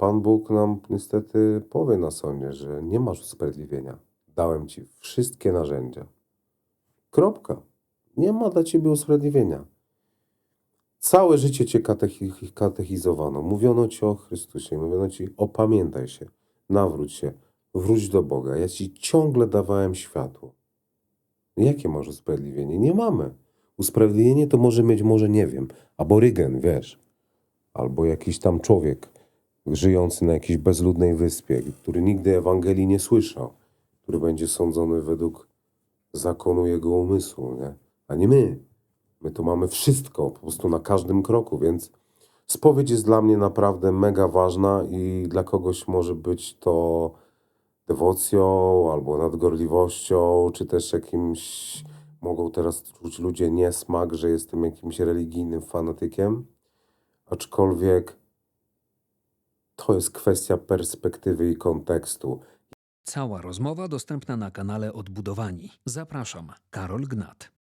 Pan Bóg nam niestety powie na sądzie, że nie masz usprawiedliwienia. Dałem ci wszystkie narzędzia. Kropka. Nie ma dla ciebie usprawiedliwienia. Całe życie cię katechi- katechizowano. Mówiono ci o Chrystusie, mówiono ci opamiętaj się, nawróć się, wróć do Boga. Ja ci ciągle dawałem światło. Jakie masz usprawiedliwienie? Nie mamy. Usprawiedliwienie to może mieć, może nie wiem, aborygen, wiesz, albo jakiś tam człowiek żyjący na jakiejś bezludnej wyspie, który nigdy Ewangelii nie słyszał, który będzie sądzony według zakonu jego umysłu, nie? A nie my. My to mamy wszystko, po prostu na każdym kroku, więc spowiedź jest dla mnie naprawdę mega ważna i dla kogoś może być to dewocją albo nadgorliwością, czy też jakimś, mogą teraz czuć ludzie niesmak, że jestem jakimś religijnym fanatykiem, aczkolwiek to jest kwestia perspektywy i kontekstu. Cała rozmowa dostępna na kanale Odbudowani. Zapraszam, Karol Gnat.